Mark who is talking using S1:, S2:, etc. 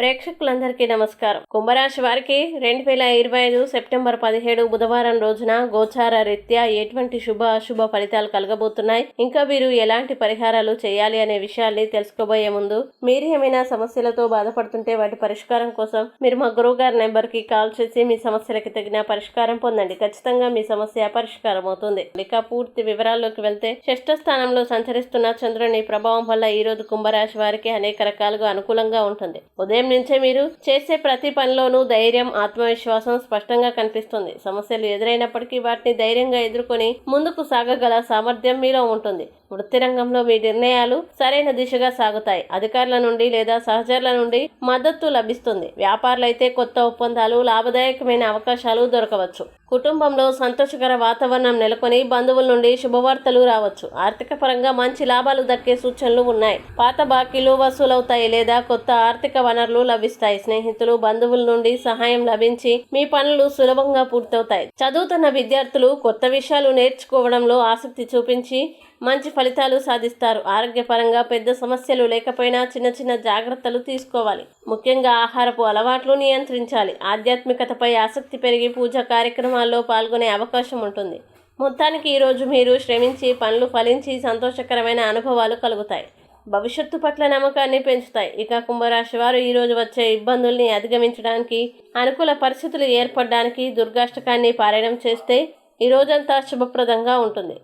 S1: ప్రేక్షకులందరికీ నమస్కారం. కుంభరాశి వారికి రెండు వేల ఇరవై ఐదు సెప్టెంబర్ పదిహేడు బుధవారం రోజున గోచార రీత్యా ఎటువంటి శుభ అశుభ ఫలితాలు కలగబోతున్నాయి? ఇంకా మీరు ఎలాంటి పరిహారాలు చేయాలి అనే విషయాల్ని తెలుసుకోబోయే ముందు మీరు ఏమైనా సమస్యలతో బాధపడుతుంటే వాటి పరిష్కారం కోసం మీరు మా గురువు గారి నెంబర్కి కాల్ చేసి మీ సమస్యలకి తగిన పరిష్కారం పొందండి. ఖచ్చితంగా మీ సమస్య పరిష్కారం అవుతుంది. ఇక పూర్తి వివరాల్లోకి వెళ్తే షష్ఠ స్థానంలో సంచరిస్తున్న చంద్రుని ప్రభావం వల్ల ఈ రోజు కుంభరాశి వారికి అనేక రకాలుగా అనుకూలంగా ఉంటుంది. ఉదయం నుంచే మీరు చేసే ప్రతి పనిలోనూ ధైర్యం ఆత్మవిశ్వాసం స్పష్టంగా కనిపిస్తుంది. సమస్యలు ఎదురైనప్పటికీ వాటిని ధైర్యంగా ఎదుర్కొని ముందుకు సాగగల సామర్థ్యం మీలో ఉంటుంది. వృత్తి రంగంలో మీ నిర్ణయాలు సరైన దిశగా సాగుతాయి. అధికారుల నుండి లేదా సహచరుల నుండి మద్దతు లభిస్తుంది. వ్యాపారులైతే కొత్త ఒప్పందాలు లాభదాయకమైన అవకాశాలు దొరకవచ్చు. కుటుంబంలో సంతోషకర వాతావరణం నెలకొని బంధువుల నుండి శుభవార్తలు రావచ్చు. ఆర్థిక పరంగా మంచి లాభాలు దక్కే సూచనలు ఉన్నాయి. పాత బాకీలు వసూలవుతాయి లేదా కొత్త ఆర్థిక వనరులు లభిస్తాయి. స్నేహితులు బంధువుల నుండి సహాయం లభించి మీ పనులు సులభంగా పూర్తవుతాయి. చదువుతున్న విద్యార్థులు కొత్త విషయాలు నేర్చుకోవడంలో ఆసక్తి చూపించి మంచి ఫలితాలు సాధిస్తారు. ఆరోగ్యపరంగా పెద్ద సమస్యలు లేకపోయినా చిన్న చిన్న జాగ్రత్తలు తీసుకోవాలి. ముఖ్యంగా ఆహారపు అలవాట్లు నియంత్రించాలి. ఆధ్యాత్మికతపై ఆసక్తి పెరిగి పూజ కార్యక్రమాల్లో పాల్గొనే అవకాశం ఉంటుంది. మొత్తానికి ఈరోజు మీరు శ్రమించి పనులు ఫలించి సంతోషకరమైన అనుభవాలు కలుగుతాయి. భవిష్యత్తు పట్ల నమ్మకాన్ని పెంచుతాయి. ఇక కుంభరాశి వారు ఈరోజు వచ్చే ఇబ్బందుల్ని అధిగమించడానికి అనుకూల పరిస్థితులు ఏర్పడడానికి దుర్గాష్టకాన్ని పారాయణం చేస్తే ఈ రోజంతా శుభప్రదంగా ఉంటుంది.